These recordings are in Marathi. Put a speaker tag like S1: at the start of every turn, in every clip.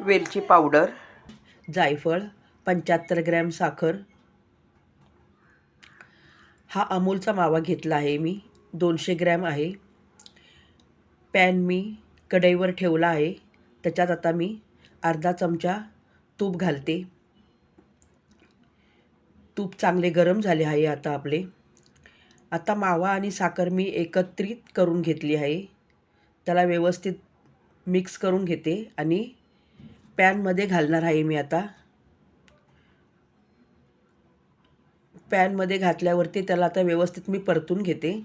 S1: वेलची पावडर. जायफळ पंच्याहत्तर ग्रॅम साखर. हा अमूलचा मावा घेतला आहे मी दोनशे ग्रॅम आहे. पॅन मी कढईवर ठेवला आहे त्याच्यात आता मी अर्धा चमचा तूप घालते. तूप चांगले गरम झाले आहे आता आपले. आता मावा आणि साखर मी एकत्रित करून घेतली आहे. त्याला व्यवस्थित मिक्स करून घेते आणि पॅनमध्ये घालणार आहे मी आता. पॅनमध्ये घातल्यावरती त्याला आता व्यवस्थित मी परतून घेते.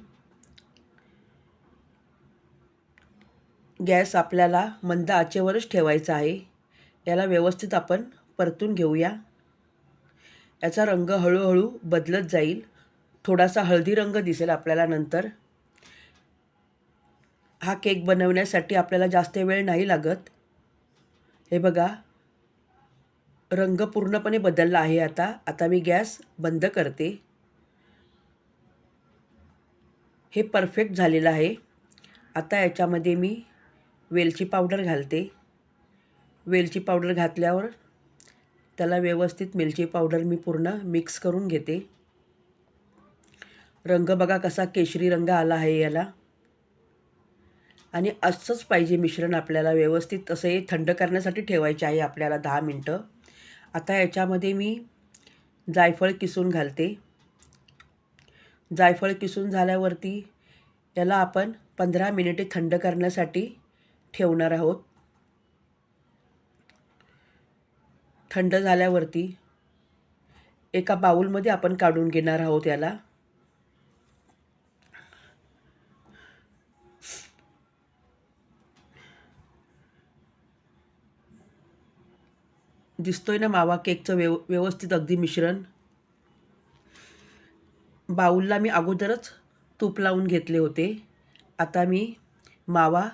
S1: गॅस आपल्याला मंद आचेवरच ठेवायचा आहे. याला व्यवस्थित आपण परतून घेऊया. याचा रंग हळूहळू बदलत जाईल. थोडासा हळदी रंग दिसेल आपल्याला नंतर. हा केक बनवण्यासाठी आपल्याला जास्त वेळ नाही लागत. हे बघा. रंग पूर्णपणे बदलला आहे आता. आता मी गॅस बंद करते. हे परफेक्ट झालेलं आहे. आता याच्यामध्ये मी वेलची पावडर घालते. वेलची पावडर घातल्यावर त्याला व्यवस्थित वेलची पावडर मी पूर्ण मिक्स करून घेते. रंग बघा कसा केशरी रंग आला आहे याला. आणि असंच पाहिजे मिश्रण आपल्याला व्यवस्थित असं हे थंड करण्यासाठी ठेवायचे आहे आपल्याला दहा मिनटं. आता याच्यामध्ये मी जायफळ किसून घालते. जायफळ किसून झाल्यावरती याला आपण पंधरा मिनिटे थंड करण्यासाठी ठेवणार आहोत. थंड झाल्यावरती एका बाऊलमध्ये आपण काढून घेणार आहोत याला. दिसतोय ना मावा केकचं व्यव व्यवस्थित अगदी मिश्रण? बाऊलला मी अगोदरच तूप लावून घेतले होते. आता मी मावा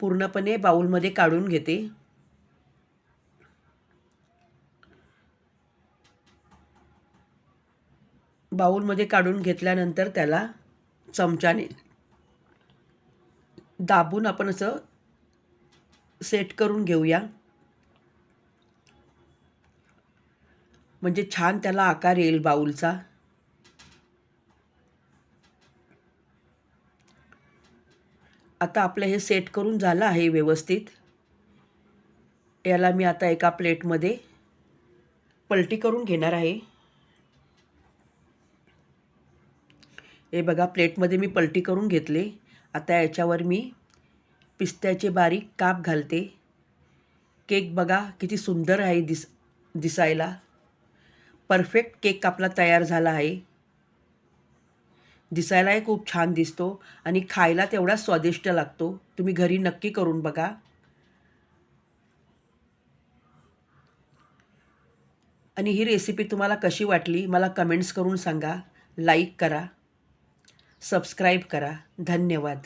S1: पूर्णपणे बाऊलमध्ये काढून घेते. बाऊलमध्ये काढून घेतल्यानंतर त्याला चमच्याने दाबून आपण असं सेट करून घेऊया. म्हणजे छान त्याला आकार येईल बाऊलचा. आता आपलं हे सेट करून झालं आहे व्यवस्थित. याला मी आता एका प्लेटमध्ये पलटी करून घेणार आहे. हे बघा प्लेटमध्ये मी पलटी करून घेतले. आता याच्यावर मी पिस्त्याचे बारीक काप घालते. केक बघा किती सुंदर आहे दिस दिसायला. परफेक्ट केक आपला तयार झाला आहे. दिसायलाही खूप छान दिसतो आणि खायला तेवढा स्वादिष्ट लागतो. तुम्ही घरी नक्की करून बघा. आणि ही रेसिपी तुम्हाला कशी वाटली मला कमेंट्स करून सांगा. लाईक करा. सबस्क्राईब करा. धन्यवाद.